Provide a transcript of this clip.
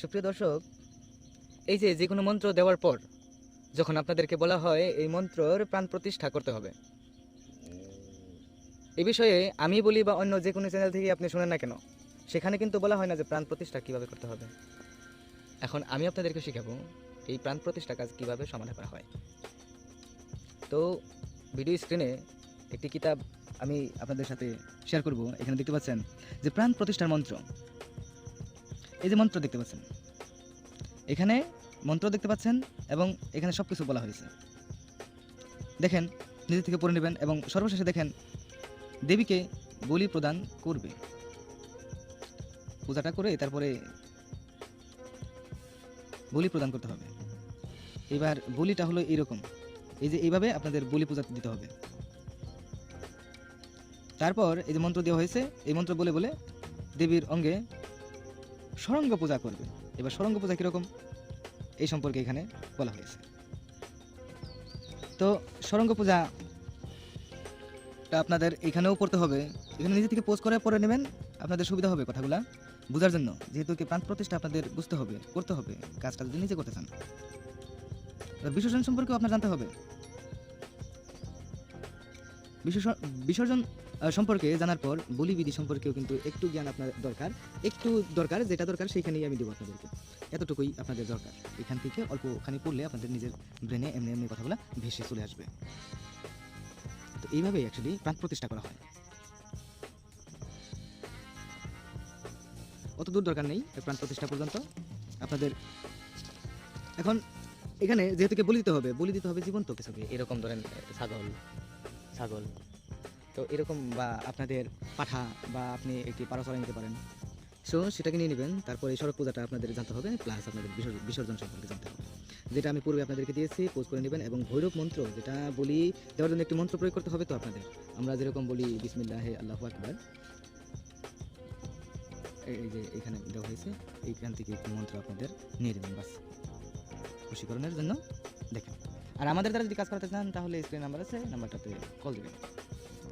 সুপ্রিয় দর্শক, এই যে যে কোনো মন্ত্র দেওয়ার পর যখন আপনাদেরকে বলা হয় এই মন্ত্রর প্রাণ প্রতিষ্ঠা করতে হবে এ বিষয়ে আমি বলি বা অন্য যে কোনো চ্যানেল থেকে আপনি শুনেন না কেন, সেখানে কিন্তু বলা হয় না যে প্রাণ প্রতিষ্ঠা কীভাবে করতে হবে। এখন আমি আপনাদেরকে শেখাবো এই প্রাণ প্রতিষ্ঠা কাজ কীভাবে সমাধান করা হয়। তো ভিডিও স্ক্রিনে একটি কিতাব আমি আপনাদের সাথে শেয়ার করব। এখানে দেখতে পাচ্ছেন যে প্রাণ প্রতিষ্ঠার মন্ত্র। এই যে মন্ত্র দেখতে পাচ্ছেন। এখানে মন্ত্র দেখতে পাচ্ছেন এবং এখানে সব কিছু বলা হয়েছে। দেখেন, নিজে থেকে পড়ে নেবেন এবং সর্বশেষে দেখেন, দেবীকে বলি প্রদান করবে। পূজাটা করে তারপরে বলি প্রদান করতে হবে। এবার বলিটা হলো এরকম এই যে এইভাবে আপনাদের বলি পূজা দিতে হবে। তারপর এই যে মন্ত্র দেওয়া হয়েছে, এই মন্ত্র বলে বলে দেবীর অঙ্গে সরঙ্গ পূজা করবে। এবার সরঙ্গ পূজা কীরকম? এই সম্পর্কে এখানে বলা হয়েছে। তো সরঙ্গ পূজা আপনাদের এখানেও পড়তে হবে। এখানে নিজে থেকে পোস্ট করে পড়ে নেবেন, আপনাদের সুবিধা হবে কথাগুলা। বোঝার জন্য যেহেতু কি প্রাণ প্রতিষ্ঠা আপনাদের বুঝতে হবে, করতে হবে, কাজটা যদি নিজে করতে চান। বিসর্জন সম্পর্কেও আপনার জানতে হবে। বিসর্জন সম্পর্কে জানার পর বলিবিধি সম্পর্কেও কিন্তু একটু জ্ঞান আপনার দরকার। একটু দরকার, যেটা দরকার সেইখানেই আমি দেবো আপনাদেরকে। এতটুকুই আপনাদের দরকার। এখান থেকে অল্পখানি পড়লে আপনাদের নিজের ব্রেনে এমনি এমনি কথাগুলো ভেসে চলে আসবে। তো এইভাবেই অ্যাকচুয়ালি প্রাণ প্রতিষ্ঠা করা হয়। অত দূর দরকার নেই প্রাণ প্রতিষ্ঠা পর্যন্ত। আপনাদের এখন এখানে যেহেতু কি বলি দিতে হবে, বলি দিতে হবে জীবন্ত কিছুকে। এরকম ধরেন ছাগল ছাগল। তো এরকম বা আপনাদের পাঠা বা আপনি একটি পারসরা নিতে পারেন। সো সেটাকে নিয়ে নেবেন। তারপরে এই সড়ক পূজাটা আপনাদের জানতে হবে প্লাস আপনাদের বিসর্জন বিসর্জন সম্পর্কে জানতে হবে। যেটা আমি পূর্বে আপনাদেরকে দিয়েছি পোজ করে নেবেন এবং ভৈরব মন্ত্র, যেটা বলি দেওয়ার জন্য একটি মন্ত্র প্রয়োগ করতে হবে তো আপনাদের। আমরা যেরকম বলি, বিসমিল্লাহ আল্লাহ আকবার। এই যে এখানে দেওয়া হয়েছে, এইখান থেকে একটি মন্ত্র আপনাদের নিয়ে নেবেন, বাস। খুশিকরণের জন্য দেখেন। আর আমাদের দ্বারা যদি কাজ করাতে চান, তাহলে স্ক্রিন নাম্বার আছে নাম্বারটাতে কল দেবেন।